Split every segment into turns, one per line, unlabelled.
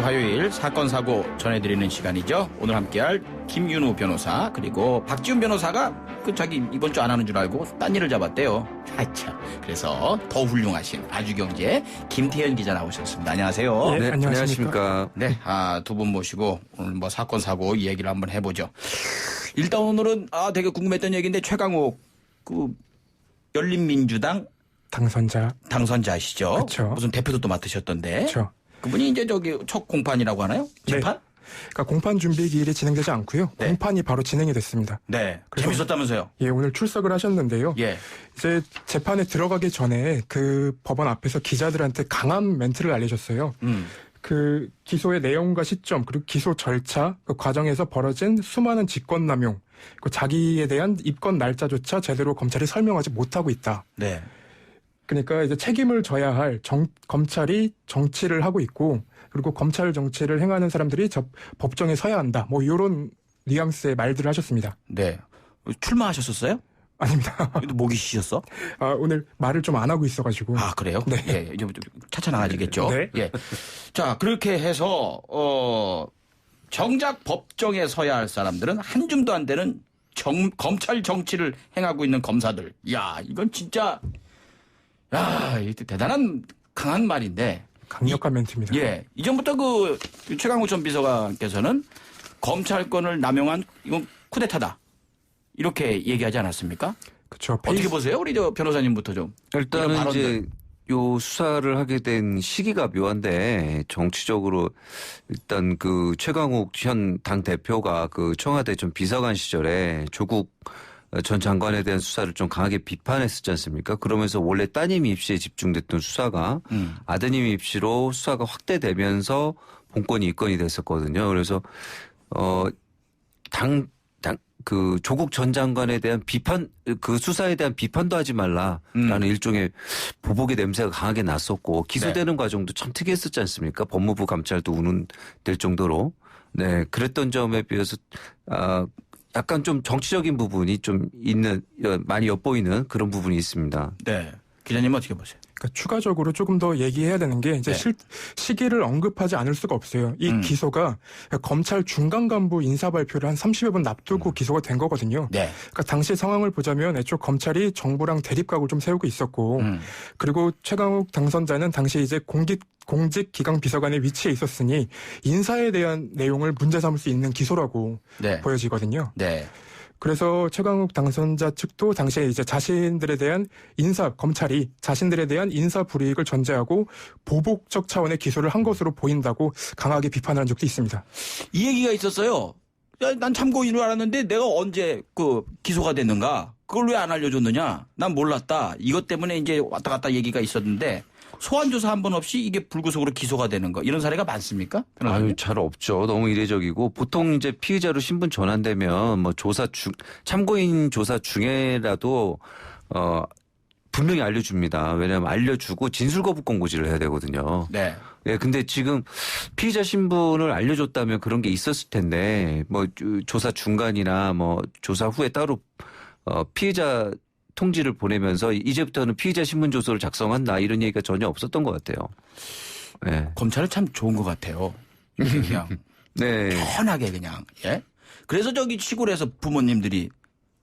매주 화요일 사건 사고 전해드리는 시간이죠. 오늘 함께할 김윤우 변호사 그리고 박지훈 변호사가 그 자기 이번 주 안 하는 줄 알고 딴 일을 잡았대요. 하참. 그래서 더 훌륭하신 아주경제 김태현 기자 나오셨습니다. 안녕하세요.
네,
네,
안녕하십니까.
안녕하십니까.
네, 아, 두 분 모시고 오늘 뭐 사건 사고 이야기를 한번 해보죠. 일단 오늘은 아 되게 궁금했던 얘기인데 최강욱 그 열린민주당
당선자.
당선자시죠.
그쵸.
무슨 대표도 또 맡으셨던데.
그렇죠.
그분이 이제 저기 첫 공판이라고 하나요?
네.
재판?
그러니까 공판 준비 기일이 진행되지 않고요.
네.
공판이 바로 진행이 됐습니다.
네. 재밌었다면서요?
예, 오늘 출석을 하셨는데요.
예.
이제 재판에 들어가기 전에 그 법원 앞에서 기자들한테 강한 멘트를 알려줬어요.
음.
그 기소의 내용과 시점 그리고 기소 절차 그 과정에서 벌어진 수많은 직권 남용 그 자기에 대한 입건 날짜조차 제대로 검찰이 설명하지 못하고 있다.
네.
그러니까 이제 책임을 져야 할 정, 검찰이 정치를 하고 있고 그리고 검찰 정치를 행하는 사람들이 저 법정에 서야 한다. 뭐 이런 뉘앙스의 말들을 하셨습니다.
네. 출마하셨었어요?
아닙니다.
목이 쉬셨어?
아, 오늘 말을 좀 안 하고 있어가지고.
아, 그래요?
네.
예. 좀, 좀 차차 나아지겠죠?
네.
예. 자, 그렇게 해서, 어, 정작 법정에 서야 할 사람들은 한 줌도 안 되는 정, 검찰 정치를 행하고 있는 검사들. 야, 이건 진짜, 야, 이 대단한 강한 말인데.
강력한 멘트입니다.
예. 이전부터 그 최강욱 전 비서관께서는 검찰권을 남용한 이건 쿠데타다. 이렇게 얘기하지 않았습니까?
그렇죠.
어떻게 보세요? 우리 저 변호사님부터 좀.
일단은. 이제 요 수사를 하게 된 시기가 묘한데 정치적으로 일단 그 최강욱 현 당 대표가 그 청와대 좀 비서관 시절에 조국 전 장관에 대한 수사를 좀 강하게 비판했었지 않습니까? 그러면서 원래 따님 입시에 집중됐던 수사가
음.
아드님 입시로 수사가 확대되면서 본건이 입건이 됐었거든요. 그래서 어 당 당 그 조국 전 장관에 대한 비판 그 수사에 대한 비판도 하지 말라라는
음.
일종의 보복의 냄새가 강하게 났었고 기소되는 과정도 참 특이했었지 않습니까? 법무부 감찰도 운운될 정도로 네 그랬던 점에 비해서 아 약간 좀 정치적인 부분이 좀 있는 어, 많이 엿보이는 그런 부분이 있습니다.
네. 기자님 어떻게 보세요?
그러니까 추가적으로 조금 더 얘기해야 되는 게 이제
네.
실, 시기를 언급하지 않을 수가 없어요. 이
음.
기소가 검찰 중간 간부 인사 발표를 한 30여 분 앞두고 기소가 된 거거든요.
네.
그러니까 당시 상황을 보자면 애초 검찰이 정부랑 대립각을 좀 세우고 있었고
음.
그리고 최강욱 당선자는 당시 이제 공직 공직 기강 비서관의 위치에 있었으니 인사에 대한 내용을 문제 삼을 수 있는 기소라고
네.
보여지거든요.
네.
그래서 최강욱 당선자 측도 당시에 이제 자신들에 대한 인사 검찰이 자신들에 대한 인사 불이익을 전제하고 보복적 차원의 기소를 한 것으로 보인다고 강하게 비판한 적도 있습니다.
이 얘기가 있었어요. 야, 난 참고인을 알았는데 내가 언제 그 기소가 됐는가? 그걸 왜 안 알려줬느냐? 난 몰랐다. 이것 때문에 이제 왔다 갔다 얘기가 있었는데 소환 조사 한 번 없이 이게 불구속으로 기소가 되는 거 이런 사례가 많습니까? 변호사님?
아유, 잘 없죠. 너무 이례적이고 보통 이제 피의자로 신분 전환되면 뭐 조사 중 참고인 조사 중에라도 어 분명히 알려줍니다. 왜냐하면 알려주고 진술 거부 공고지를 해야 되거든요.
네.
예, 근데 지금 피의자 신분을 알려줬다면 그런 게 있었을 텐데 뭐 조사 중간이나 뭐 조사 후에 따로 어 피의자 통지를 보내면서 이제부터는 피의자 신분 조서를 작성한다 이런 얘기가 전혀 없었던 것 같아요. 예.
검찰은 참 좋은 것 같아요. 그냥
네.
편하게 그냥 예. 그래서 저기 시골에서 부모님들이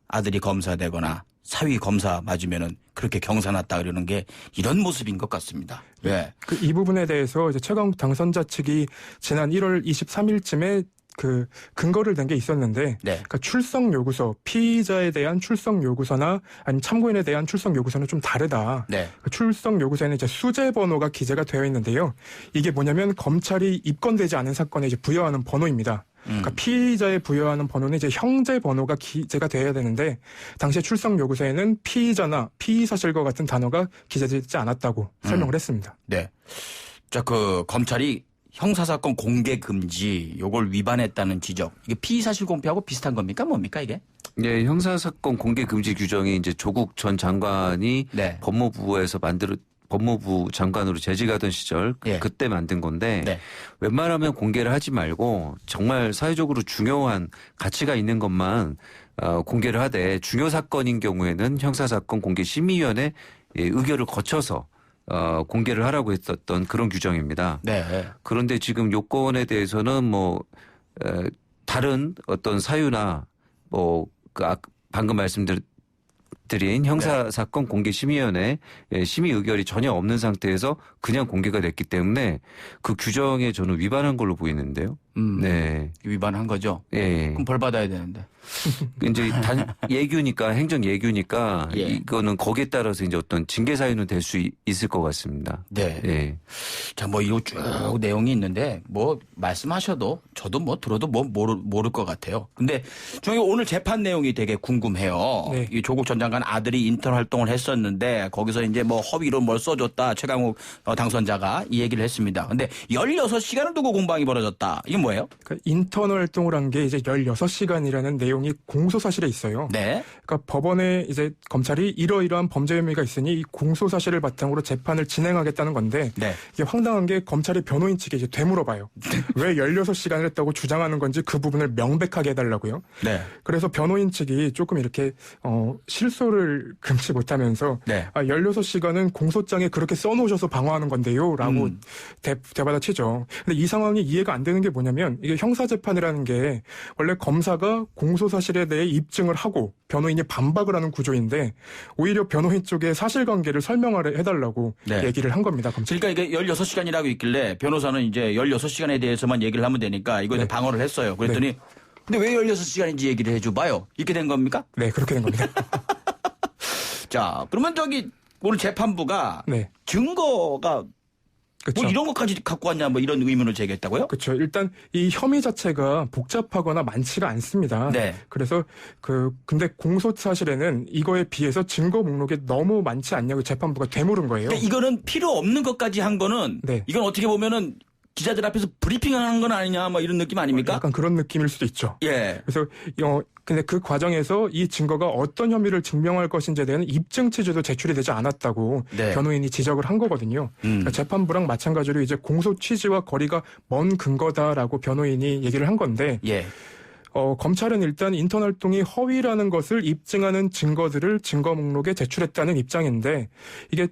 아들이 검사 되거나 사위 검사 맞으면은 그렇게 경사났다 그러는 게 이런 모습인 것 같습니다. 왜?
그이 부분에 대해서 이제 최강욱 당선자 측이 지난 1월 23일쯤에 그 근거를 댄게 있었는데
네.
그러니까 출석 요구서 피의자에 대한 출석 요구서나 아니면 참고인에 대한 출석 요구서는 좀 다르다.
네.
그 출석 요구서에는 이제 수재 번호가 기재가 되어 있는데요. 이게 뭐냐면 검찰이 입건되지 않은 사건에 이제 부여하는 번호입니다.
음.
그러니까 피의자에 부여하는 번호는 이제 형제 번호가 기재가 돼야 되는데 당시에 출석 요구서에는 피의자나 피의 사실과 같은 단어가 기재되지 않았다고 설명을 했습니다.
네. 자, 그 검찰이 형사사건 공개 금지 요걸 위반했다는 지적. 이게 피의 사실 공표하고 비슷한 겁니까? 뭡니까 이게?
네, 형사사건 공개 금지 규정이 이제 조국 전 장관이
네.
법무부에서 만들어 법무부 장관으로 재직하던 시절
예.
그때 만든 건데
네.
웬만하면 공개를 하지 말고 정말 사회적으로 중요한 가치가 있는 것만 어, 공개를 하되 중요 사건인 경우에는 형사사건 공개 심의위원회 예, 의결을 거쳐서 어, 공개를 하라고 했었던 그런 규정입니다.
네.
그런데 지금 요건에 대해서는 뭐 에, 다른 어떤 사유나 뭐 그 아, 방금 말씀드린 형사 사건 공개 심의위원회 예, 심의 의결이 전혀 없는 상태에서 그냥 공개가 됐기 때문에 그 규정에 저는 위반한 걸로 보이는데요.
음,
네,
위반한 거죠.
예.
그럼 벌 받아야 되는데.
이제 단 예규니까 행정 예규니까
예.
이거는 거기에 따라서 이제 어떤 징계 사유는 될 수 있을 것 같습니다.
네.
예.
자, 뭐 이거 쭉 내용이 있는데 뭐 말씀하셔도 저도 뭐 들어도 뭐 모를, 모를 것 같아요. 근데 저희 오늘 재판 내용이 되게 궁금해요.
네.
이 조국 전 장관 아들이 인턴 활동을 했었는데 거기서 이제 뭐 허위로 뭘 써줬다 최강욱 어, 당선자가 이 얘기를 했습니다. 근데 16시간을 두고 공방이 벌어졌다. 이게 뭐 예요?
그러니까 인턴 활동을 한 게 이제 16시간이라는 내용이 공소 사실에 있어요.
네.
그러니까 법원에 이제 검찰이 이러이러한 범죄 혐의가 있으니 이 공소 사실을 바탕으로 재판을 진행하겠다는 건데
네.
이게 황당한 게 검찰이 변호인 측에 이제 되물어봐요. 왜 16시간을 했다고 주장하는 건지 그 부분을 명백하게 해달라고요.
네.
그래서 변호인 측이 조금 이렇게 어 실소를 금치 못하면서
네.
아 16시간은 공소장에 그렇게 써놓으셔서 방어하는 건데요라고
음.
대, 대받아치죠. 근데 이 상황이 이해가 안 되는 게 뭐냐면 이게 형사재판이라는 게 원래 검사가 공소 사실에 대해 입증을 하고 변호인이 반박을 하는 구조인데 오히려 변호인 쪽에 사실관계를 설명을 해달라고
네.
얘기를 한 겁니다. 검찰.
그러니까 이게 16시간이라고 있길래 변호사는 이제 16시간에 대해서만 얘기를 하면 되니까 이거에
네.
방어를 했어요. 그랬더니 근데 왜 16시간인지 얘기를 해줘 봐요. 이렇게 된 겁니까?
네 그렇게 된 겁니다.
자, 그러면 저기 오늘 재판부가
네.
증거가
그렇죠.
뭐 이런 것까지 갖고 왔냐 뭐 이런 의문을 제기했다고요?
그렇죠. 일단 이 혐의 자체가 복잡하거나 많지가 않습니다.
네.
그래서 그 근데 공소 사실에는 이거에 비해서 증거 목록에 너무 많지 않냐고 재판부가 되물은 거예요.
근데 이거는 필요 없는 것까지 한 거는
네.
이건 어떻게 보면은 기자들 앞에서 브리핑하는 건 아니냐 뭐 이런 느낌 아닙니까?
약간 그런 느낌일 수도 있죠.
예.
그래서 어 근데 그 과정에서 이 증거가 어떤 혐의를 증명할 것인지에 대한 입증 취지도 제출이 되지 않았다고
네.
변호인이 지적을 한 거거든요.
음.
그러니까 재판부랑 마찬가지로 이제 공소 취지와 거리가 먼 근거다라고 변호인이 얘기를 한 건데
예.
어, 검찰은 일단 인턴 활동이 허위라는 것을 입증하는 증거들을 증거 목록에 제출했다는 입장인데 이게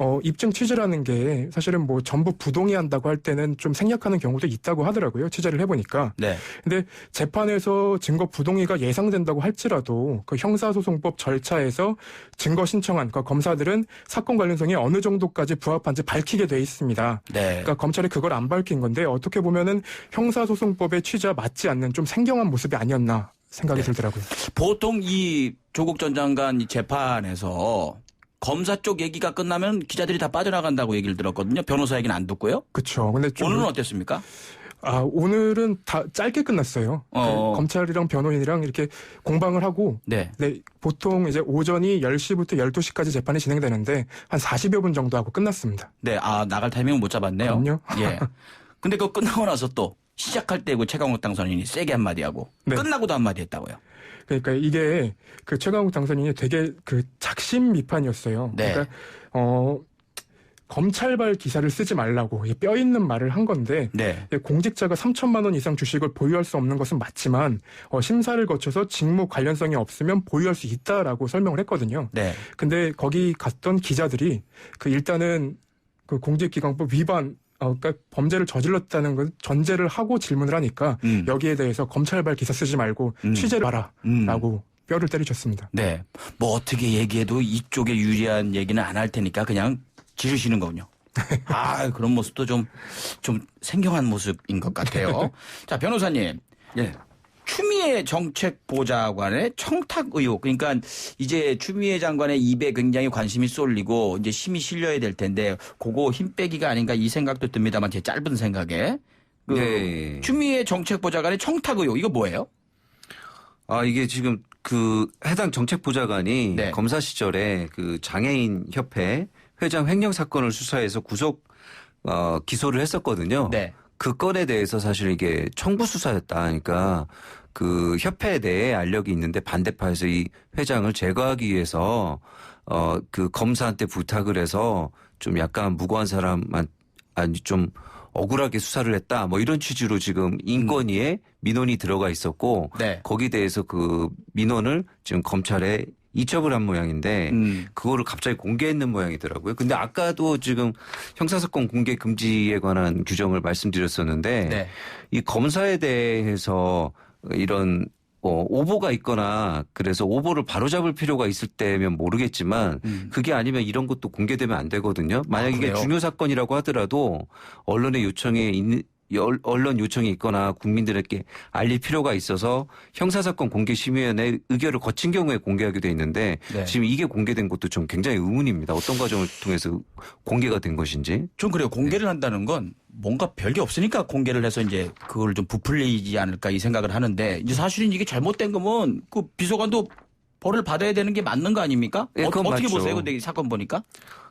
어, 입증 취지라는 게 사실은 뭐 전부 부동의한다고 할 때는 좀 생략하는 경우도 있다고 하더라고요. 취재를 해보니까.
네.
근데 재판에서 증거 부동의가 예상된다고 할지라도 그 형사소송법 절차에서 증거 신청한 그 검사들은 사건 관련성이 어느 정도까지 부합한지 밝히게 돼 있습니다.
네.
그러니까 검찰이 그걸 안 밝힌 건데 어떻게 보면은 형사소송법의 취지와 맞지 않는 좀 생경한 모습이 아니었나 생각이
네.
들더라고요.
보통 이 조국 전 장관 이 재판에서 검사 쪽 얘기가 끝나면 기자들이 다 빠져나간다고 얘기를 들었거든요. 변호사 얘기는 안 듣고요.
그렇죠. 근데 좀
오늘은 어땠습니까?
아 오늘은 다 짧게 끝났어요. 그
어.
검찰이랑 변호인이랑 이렇게 공방을 하고
네.
네, 보통 이제 오전이 10시부터 12시까지 재판이 진행되는데 한 40여 분 정도 하고 끝났습니다.
네. 아, 나갈 타이밍은 못 잡았네요.
그럼요.
예. 근데 그거 끝나고 나서 또 시작할 때그 최강욱 당선인이 세게 한마디 하고
네.
끝나고도 한마디 했다고요.
그러니까 이게 그 최강욱 당선인이 되게 그 작심 비판이었어요.
네.
그러니까 어 검찰발 기사를 쓰지 말라고 뼈 있는 말을 한 건데
네.
예, 공직자가 3천만 원 이상 주식을 보유할 수 없는 것은 맞지만 어, 심사를 거쳐서 직무 관련성이 없으면 보유할 수 있다라고 설명을 했거든요.
네.
근데 거기 갔던 기자들이 그 일단은 그 공직기강법 위반 어, 그러니까 범죄를 저질렀다는 걸 전제를 하고 질문을 하니까
음.
여기에 대해서 검찰발 기사 쓰지 말고
음.
취재를 하라라고
음.
뼈를 때리셨습니다.
네. 뭐 어떻게 얘기해도 이쪽에 유리한 얘기는 안 할 테니까 그냥 지르시는 거군요. 아, 그런 모습도 좀, 좀 생경한 모습인 것 같아요. 자, 변호사님.
예.
추미애 정책보좌관의 청탁 의혹. 그러니까 이제 추미애 장관의 입에 굉장히 관심이 쏠리고 이제 힘이 실려야 될 텐데 그거 힘 빼기가 아닌가 이 생각도 듭니다만 제 짧은 생각에. 그
네.
추미애 정책보좌관의 청탁 의혹. 이거 뭐예요?
아, 이게 지금 그 해당 정책보좌관이
네.
검사 시절에 그 장애인 협회 회장 횡령 사건을 수사해서 구속 어, 기소를 했었거든요.
네.
그 건에 대해서 사실 이게 청부 수사였다. 그러니까 그 협회 내에 알력이 있는데 반대파에서 이 회장을 제거하기 위해서 어 그 검사한테 부탁을 해서 좀 약간 무고한 사람한 아니 좀 억울하게 수사를 했다. 뭐 이런 취지로 지금 인권위에 민원이 들어가 있었고
네.
거기에 대해서 그 민원을 지금 검찰에 이첩을 한 모양인데
음.
그거를 갑자기 공개했는 모양이더라고요. 근데 아까도 지금 형사사건 공개 금지에 관한 규정을 말씀드렸었는데
네.
이 검사에 대해서 이런 어, 오보가 있거나 그래서 오보를 바로잡을 필요가 있을 때면 모르겠지만
음.
그게 아니면 이런 것도 공개되면 안 되거든요. 만약
아,
이게? 중요 사건이라고 하더라도 언론의 요청에 있는 열- 언론 요청이 있거나 국민들에게 알릴 필요가 있어서 형사사건 공개심의위원회 의결을 거친 경우에 공개하게 돼 있는데
네.
지금 이게 공개된 것도 좀 굉장히 의문입니다. 어떤 과정을 통해서 공개가 된 것인지.
좀 그래요. 공개를 한다는 건 뭔가 별게 없으니까 공개를 해서 이제 그걸 좀 부풀리지 않을까 이 생각을 하는데 이제 사실은 이게 잘못된 거면 그 비서관도 벌을 받아야 되는 게 맞는 거 아닙니까?
예,
어, 떻게. 보세요? 근데 이 사건 보니까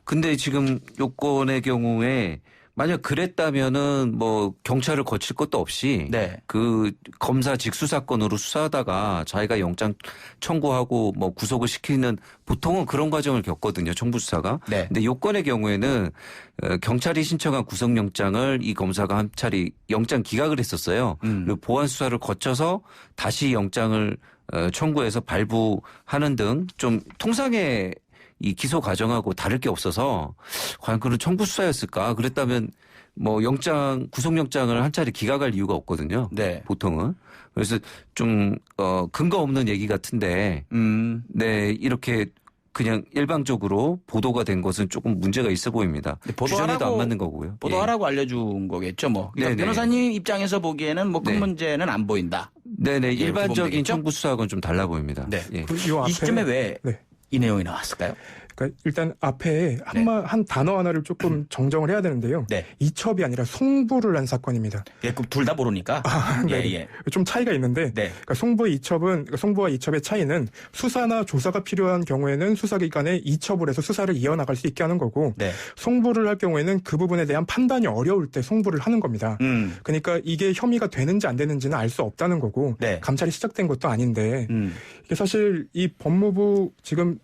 근데 지금 요건의 경우에 만약 그랬다면은 뭐 경찰을 거칠 것도 없이
네.
그 검사 직수 사건으로 수사하다가 자기가 영장 청구하고 뭐 구속을 시키는 보통은 그런 과정을 겪거든요. 청부 수사가.
네.
근데 요건의 경우에는 어, 경찰이 신청한 구속 영장을 이 검사가 한 차례 영장 기각을 했었어요.
음.
그리고 보안 수사를 거쳐서 다시 영장을 어, 청구해서 발부하는 등 좀 통상의 이 기소 과정하고 다를 게 없어서 과연 그런 청부 수사였을까? 그랬다면 뭐 영장 구속영장을 한 차례 기각할 이유가 없거든요.
네.
보통은 그래서 좀 어, 근거 없는 얘기 같은데
음.
네 이렇게 그냥 일방적으로 보도가 된 것은 조금 문제가 있어 보입니다.
보도하라고-
안 맞는 거고요.
보도하라고 알려준 거겠죠, 뭐. 그러니까. 변호사님 입장에서 보기에는 뭐큰
네.
문제는 안 보인다.
예. 네네
예,
일반적인
구분되겠죠?
청구 수사하고는 좀 달라 보입니다.
네.
예.
그요 앞에
이쯤에 왜이
네.
내용이 나왔을까요?
그러니까 일단 앞에 한마 한 단어 하나를 조금 정정을 해야 되는데요.
네.
이첩이 아니라 송부를 한 사건입니다.
예, 둘다 모르니까. 예,
네.
예.
좀 차이가 있는데
네.
그러니까 송부 이첩은 그러니까 송부와 이첩의 차이는 수사나 조사가 필요한 경우에는 수사기관에 이첩을 해서 수사를 이어나갈 수 있게 하는 거고
네.
송부를 할 경우에는 그 부분에 대한 판단이 어려울 때 송부를 하는 겁니다.
음.
그러니까 이게 혐의가 되는지 안 되는지는 알 수 없다는 거고
네.
감찰이 시작된 것도 아닌데
음.
이게 사실 이 법무부 지금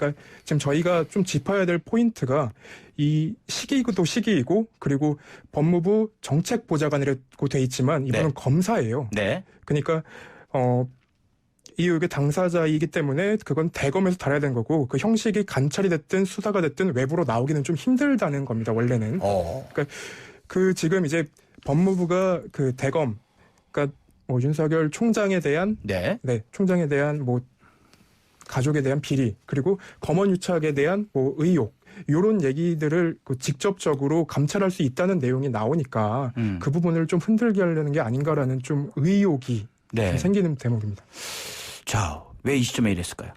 그러니까 지금 저희가 좀 짚어야 될 포인트가 이 시기도 시기이고 그리고 법무부 정책보좌관이라고 돼 있지만 이분은
네.
검사예요.
네.
그러니까 어. 이 의혹의 당사자이기 때문에 그건 대검에서 다뤄야 되는 거고 그 형식이 관찰이 됐든 수사가 됐든 외부로 나오기는 좀 힘들다는 겁니다 원래는
어.
그 지금 이제 법무부가 그 대검 그러니까 뭐 윤석열 총장에 대한
네.
네, 총장에 대한 뭐 가족에 대한 비리 그리고 검언 유착에 대한 뭐 의혹 요런 얘기들을 그 직접적으로 감찰할 수 있다는 내용이 나오니까
음.
그 부분을 좀 흔들게 하려는 게 아닌가라는 좀 의혹이
네.
생기는 대목입니다.
자, 왜 이 시점에 이랬을까요?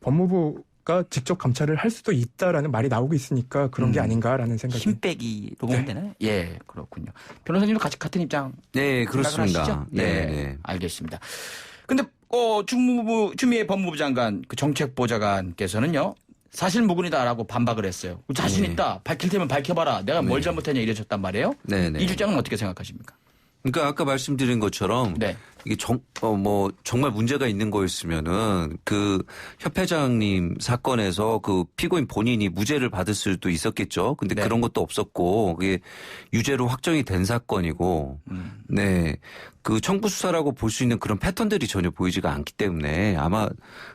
법무부가 직접 감찰을 할 수도 있다라는 말이 나오고 있으니까 그런 게
음.
아닌가라는 생각이
힘 빼기로 보면 되나요? 예, 그렇군요. 변호사님도 같이 같은 입장
네, 그렇습니다. 네,
네,
네.
알겠습니다. 근데 어 주무부 추미애 법무부 장관 그 정책보좌관께서는요. 사실 무근이다라고 반박을 했어요. 자신
네.
있다. 밝힐 테면 밝혀봐라. 내가 뭘 잘못했냐 이러셨단 말이에요.
네, 네.
이 주장은 어떻게 생각하십니까?
그러니까 아까 말씀드린 것처럼
네.
이게 정, 어, 뭐, 정말 문제가 있는 거였으면은 그 협회장님 사건에서 그 피고인 본인이 무죄를 받을 수도 있었겠죠. 근데
네.
그런 것도 없었고 그게 유죄로 확정이 된 사건이고
음.
네. 그 청부 수사라고 볼 수 있는 그런 패턴들이 전혀 보이지가 않기 때문에 아마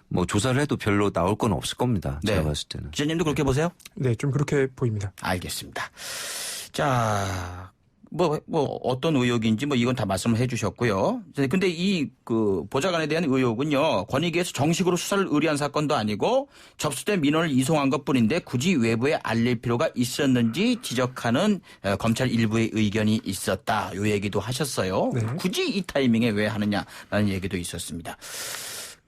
뭐 조사를 해도 별로 나올 건 없을 겁니다. 제가
네.
봤을 때는.
기자님도 그렇게 보세요?
네, 좀 그렇게 보입니다.
알겠습니다. 자, 뭐, 뭐, 어떤 의혹인지 뭐 이건 다 말씀을 해 주셨고요. 근데 이 그 보좌관에 대한 의혹은요, 권익위에서 정식으로 수사를 의뢰한 사건도 아니고 접수된 민원을 이송한 것 뿐인데 굳이 외부에 알릴 필요가 있었는지 지적하는 어, 검찰 일부의 의견이 있었다. 요 얘기도 하셨어요.
네.
굳이 이 타이밍에 왜 하느냐라는 얘기도 있었습니다.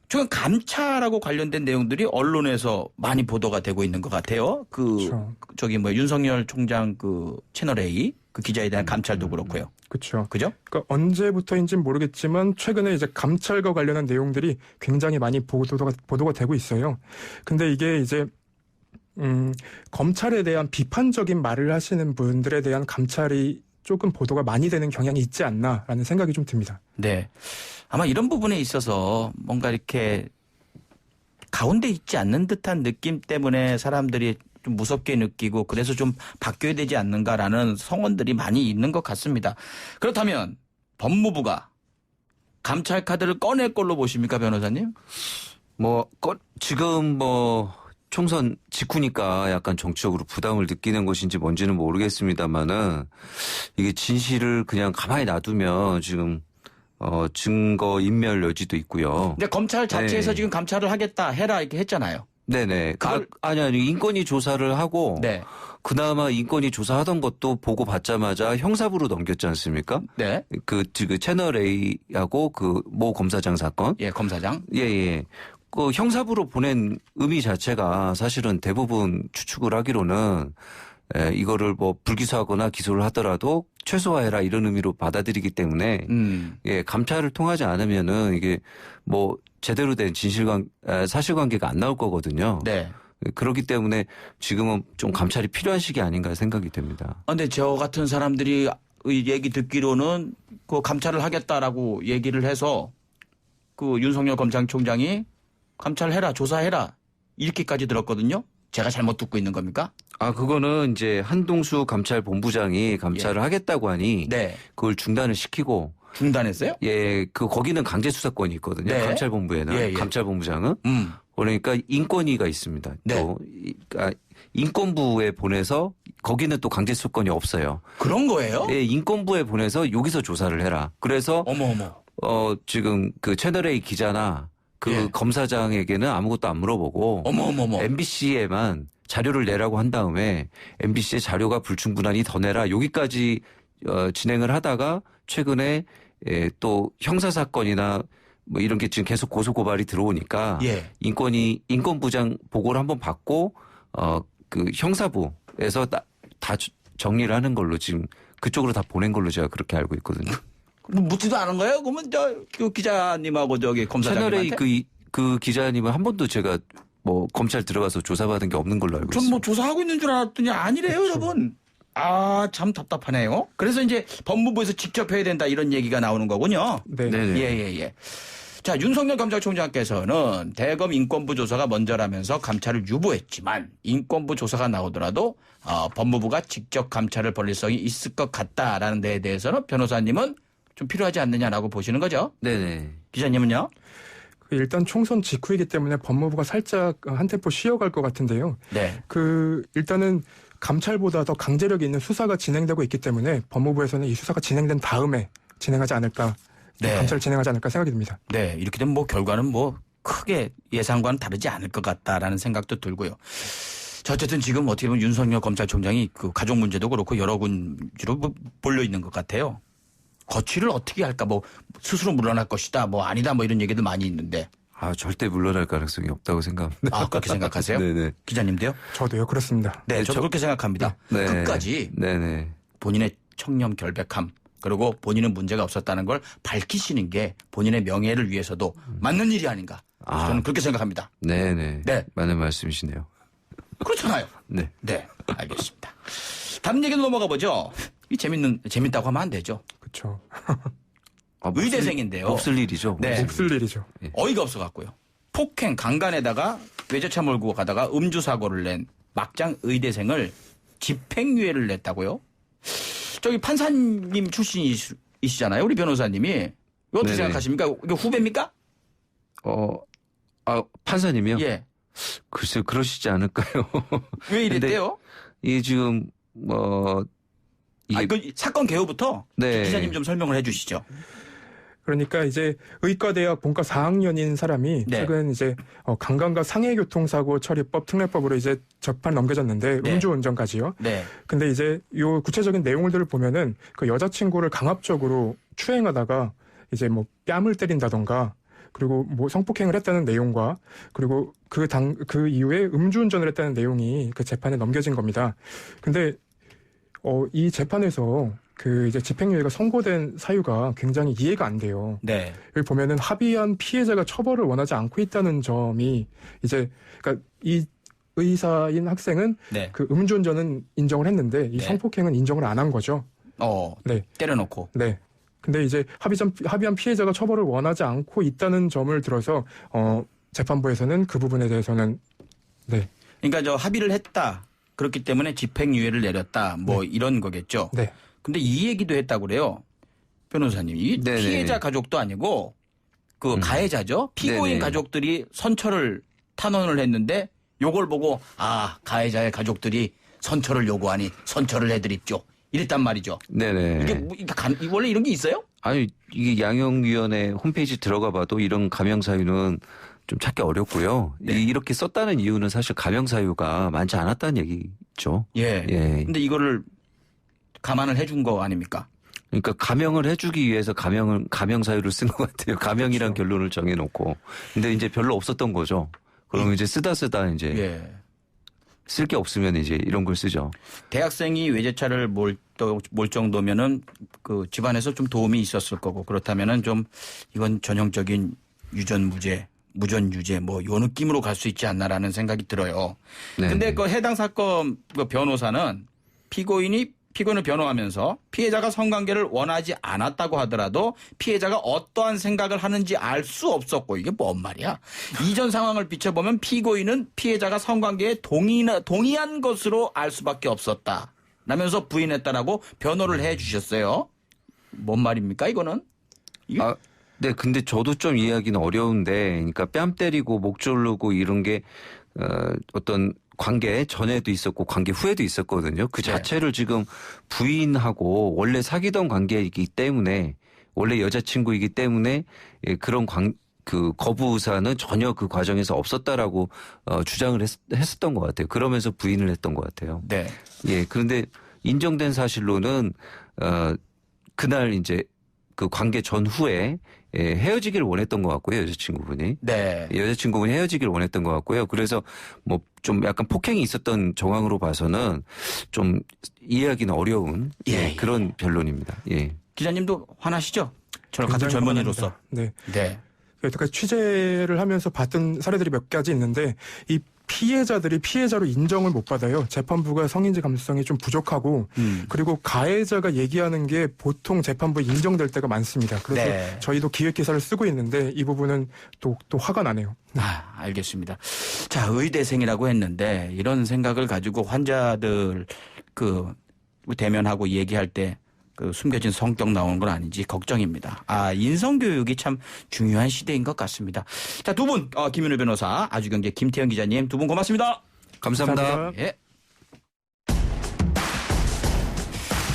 최근 감찰하고 관련된 내용들이 언론에서 많이 보도가 되고 있는 것 같아요. 그
그렇죠.
저기 뭐 윤석열 총장 그 채널 A 그 기자에 대한 감찰도 그렇고요.
그렇죠.
그죠?
그러니까 언제부터인지는 모르겠지만 최근에 이제 감찰과 관련한 내용들이 굉장히 많이 보도가 보도가 되고 있어요. 근데 이게 이제 음, 검찰에 대한 비판적인 말을 하시는 분들에 대한 감찰이 조금 보도가 많이 되는 경향이 있지 않나라는 생각이 좀 듭니다.
네. 아마 이런 부분에 있어서 뭔가 이렇게 가운데 있지 않는 듯한 느낌 때문에 사람들이 좀 무섭게 느끼고 그래서 좀 바뀌어야 되지 않는가라는 성원들이 많이 있는 것 같습니다. 그렇다면 법무부가 감찰 카드를 꺼낼 걸로 보십니까, 변호사님?
뭐 꺼- 지금 뭐 총선 직후니까 약간 정치적으로 부담을 느끼는 것인지 뭔지는 모르겠습니다만은 이게 진실을 그냥 가만히 놔두면 지금 어 증거 인멸 여지도 있고요.
근데 검찰 자체에서
네.
지금 감찰을 하겠다 해라 이렇게 했잖아요.
네네.
그걸-
아, 아니 아니 인권위 조사를 하고
네.
그나마 인권위 조사하던 것도 보고 받자마자 형사부로 넘겼지 않습니까?
네.
그, 그 채널 A하고 그 모 검사장 사건.
예, 검사장.
예, 예. 그 형사부로 보낸 의미 자체가 사실은 대부분 추측을 하기로는 에, 이거를 뭐 불기소하거나 기소를 하더라도 최소화해라 이런 의미로 받아들이기 때문에
음.
예, 감찰을 통하지 않으면은 이게 뭐 제대로 된 진실관 에, 사실관계가 안 나올 거거든요.
네.
그렇기 때문에 지금은 좀 감찰이 필요한 시기 아닌가 생각이 됩니다.
아, 근데 저 같은 사람들이 이 얘기 듣기로는 그 감찰을 하겠다라고 얘기를 해서 그 윤석열 검찰총장이 감찰해라, 조사해라 이렇게까지 들었거든요. 제가 잘못 듣고 있는 겁니까?
아, 그거는 이제 한동수 감찰 본부장이 감찰을 하겠다고 하니
네.
그걸 중단을 시키고
중단했어요?
예, 그 거기는 강제 수사권이 있거든요.
네.
감찰 본부에는
예, 예.
감찰 본부장은
음.
그러니까 인권위가 있습니다.
네.
또 이- 아, 인권부에 보내서 거기는 또 강제 수사권이 없어요.
그런 거예요?
예, 인권부에 보내서 여기서 조사를 해라. 그래서
어머 어머.
어 지금 그 채널 A 기자나 그
예.
검사장에게는 아무것도 안 물어보고
어머 어머 어머.
MBC에만 자료를 내라고 한 다음에 MBC의 자료가 불충분하니 더 내라 여기까지 어, 진행을 하다가 최근에 예, 또 형사 사건이나 뭐 이런 게 지금 계속 고소 고발이 들어오니까
예.
인권이 인권부장 보고를 한번 받고 어 그 형사부에서 다, 다 주- 정리를 하는 걸로 지금 그쪽으로 다 보낸 걸로 제가 그렇게 알고 있거든요.
뭐 묻지도 않은 거예요? 그러면 저 그 기자님하고 저기
채널A
검사장님한테
그, 이- 그 기자님은 한 번도 제가 뭐 검찰 들어가서 조사받은 게 없는 걸로 알고
전
있습니다.
뭐 조사하고 있는 줄 알았더니 아니래요, 여러분. 아, 참 답답하네요. 그래서 이제 법무부에서 직접 해야 된다 이런 얘기가 나오는 거군요.
네.
네네.
예, 예, 예. 자, 윤석열 검찰총장께서는 대검 인권부 조사가 먼저라면서 감찰을 유보했지만 인권부 조사가 나오더라도 어, 법무부가 직접 감찰을 벌릴 성이 있을 것 같다라는 데에 대해서는 변호사님은 좀 필요하지 않느냐라고 보시는 거죠.
네네.
기자님은요?
그 일단 총선 직후이기 때문에 법무부가 살짝 한 템포 쉬어갈 것 같은데요.
네.
그 일단은 감찰보다 더 강제력이 있는 수사가 진행되고 있기 때문에 법무부에서는 이 수사가 진행된 다음에 진행하지 않을까
네.
감찰을 진행하지 않을까 생각이 듭니다.
네, 이렇게 되면 뭐 결과는 뭐 크게 예상과는 다르지 않을 것 같다라는 생각도 들고요. 자, 어쨌든 지금 어떻게 보면 윤석열 검찰총장이 그 가족 문제도 그렇고 여러 군지로 뭐 몰려 있는 것 같아요. 거취를 어떻게 할까 뭐 스스로 물러날 것이다 뭐 아니다 뭐 이런 얘기도 많이 있는데
아 절대 물러날 가능성이 없다고 생각합니다.
아 그렇게 생각하세요?
네네.
기자님도요?
저도요 그렇습니다.
네,
네,
저도
저-
그렇게 생각합니다.
네.
끝까지
네네.
본인의 청렴 결백함 그리고 본인은 문제가 없었다는 걸 밝히시는 게 본인의 명예를 위해서도 맞는 일이 아닌가.
아.
저는 그렇게 생각합니다.
네네.
네.
맞는 말씀이시네요.
그렇잖아요.
네.
네, 알겠습니다. 다른 얘기로 넘어가 보죠. 이 재밌는 재밌다고 하면 안 되죠.
그렇죠.
아,
의대생인데요.
없을 일이죠.
네.
없을 일이죠.
어이가 없어 갖고요. 폭행 강간에다가 외제차 몰고 가다가 음주 사고를 낸 막장 의대생을 집행유예를 냈다고요? 저기 판사님 출신이시잖아요, 우리 변호사님이. 이거 어떻게
네네.
생각하십니까? 이거 후배입니까?
어, 아 판사님이요?
예.
글쎄 그러시지 않을까요?
왜 이랬대요?
이게 지금 뭐 이게
아, 그 사건 개요부터
네.
기자님 좀 설명을 해 주시죠.
그러니까 이제 의과대학 본과 4학년인 사람이
네.
최근 이제 어, 강간과 상해 교통사고 처리법 특례법으로 이제 접판 넘겨졌는데
네.
음주운전까지요.
네.
근데 이제 요 구체적인 내용들을 보면은 그 여자친구를 강압적으로 추행하다가 이제 뭐 뺨을 때린다던가 그리고 뭐 성폭행을 했다는 내용과 그리고 그 당 그 이후에 음주운전을 했다는 내용이 그 재판에 넘겨진 겁니다. 근데 어 이 재판에서 그 이제 집행유예가 선고된 사유가 굉장히 이해가 안 돼요.
네.
여기 보면은 합의한 피해자가 처벌을 원하지 않고 있다는 점이 이제 그러니까 이 의사인 학생은
네.
그 음주운전은 인정을 했는데 이
네.
성폭행은 인정을 안 한 거죠.
어.
네.
때려놓고.
네. 근데 이제 합의점, 합의한 피해자가 처벌을 원하지 않고 있다는 점을 들어서 어 재판부에서는 그 부분에 대해서는 네.
그러니까 저 합의를 했다. 그렇기 때문에 집행유예를 내렸다. 뭐 이런 거겠죠.
네.
근데 이 얘기도 했다고 그래요. 변호사님. 이
네네.
피해자 가족도 아니고 그 가해자죠. 피고인
음. 네네.
가족들이 선처를 탄원을 했는데 요걸 보고 아 가해자의 가족들이 선처를 요구하니 선처를 해드립죠. 이랬단 말이죠.
네네.
이게, 뭐- 이게 간- 이- 원래 이런 게 있어요?
아니 이게 양형위원회 홈페이지 들어가 봐도 이런 감형 사유는 좀 찾기 어렵고요.
네.
이- 이렇게 썼다는 이유는 사실 감형 사유가 많지 않았다는 얘기죠.
예.
예.
근데 이거를 감안을 해준 거 아닙니까?
그러니까 감형을 해주기 위해서 감형을 감형 사유를 쓴 것 같아요. 감형이란
그렇죠.
결론을 정해놓고. 근데 이제 별로 없었던 거죠. 그러면 이제 쓰다 쓰다 이제
예.
쓸게 없으면 이제 이런 걸 쓰죠.
대학생이 외제차를 몰, 또- 몰 정도면은 그 집안에서 좀 도움이 있었을 거고 그렇다면은 좀 이건 전형적인 유전무죄, 무전 유죄 뭐 요 느낌으로 갈 수 있지 않나라는 생각이 들어요.
네.
근데 그 해당 사건 그 변호사는 피고인이 피고인을 변호하면서 피해자가 성관계를 원하지 않았다고 하더라도 피해자가 어떠한 생각을 하는지 알 수 없었고 이게 뭔 말이야? 이전 상황을 비춰보면 피고인은 피해자가 성관계에 동의, 동의한 것으로 알 수밖에 없었다. 라면서 부인했다라고 변호를 해 주셨어요. 뭔 말입니까 이거는? 이게
아, 네, 근데 저도 좀 이해하기는 어려운데, 그러니까 뺨 때리고 목 조르고 이런 게, 어, 어떤 관계 전에도 있었고 관계 후에도 있었거든요. 그
네.
자체를 지금 부인하고 원래 사귀던 관계이기 때문에, 원래 여자친구이기 때문에, 예, 그런 관, 그 거부 의사는 전혀 그 과정에서 없었다라고 어, 주장을 했, 했었던 것 같아요. 그러면서 부인을 했던 것 같아요.
네.
예, 그런데 인정된 사실로는 어 그날 이제 그 관계 전후에 예, 헤어지기를 원했던 것 같고요, 여자친구분이.
네.
여자친구분이 헤어지기를 원했던 것 같고요. 그래서 뭐 좀 약간 폭행이 있었던 정황으로 봐서는 좀 이해하기는 어려운 예,
예, 예.
그런 변론입니다. 예.
기자님도 화나시죠? 저는 같은 젊은이로서.
네.
네.
여태까지 취재를 하면서 봤던 사례들이 몇 가지 있는데 이 피해자들이 피해자로 인정을 못 받아요. 재판부가 성인지 감수성이 좀 부족하고
음.
그리고 가해자가 얘기하는 게 보통 재판부에 인정될 때가 많습니다. 그래서
네.
저희도 기획 기사를 쓰고 있는데 이 부분은 또 또 화가 나네요.
아, 알겠습니다. 자, 의대생이라고 했는데 이런 생각을 가지고 환자들 그 대면하고 얘기할 때 그 숨겨진 성격 나오는 건 아닌지 걱정입니다. 아, 인성 교육이 참 중요한 시대인 것 같습니다. 자, 두 분, 어, 김윤우 변호사, 아주경제 김태현 기자님 두 분 고맙습니다.
감사합니다.
감사합니다.
예.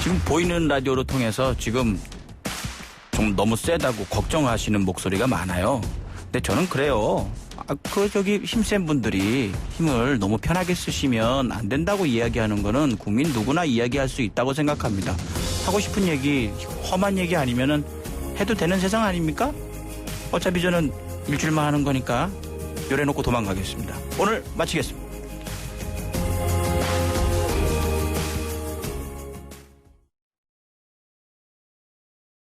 지금 보이는 라디오를 통해서 지금 좀 너무 세다고 걱정하시는 목소리가 많아요. 근데 저는 그래요. 아, 그 저기 힘센 분들이 힘을 너무 편하게 쓰시면 안 된다고 이야기하는 거는 국민 누구나 이야기할 수 있다고 생각합니다. 하고 싶은 얘기, 험한 얘기 아니면은 해도 되는 세상 아닙니까? 어차피 저는 일주일만 하는 거니까 요래 놓고 도망가겠습니다. 오늘 마치겠습니다.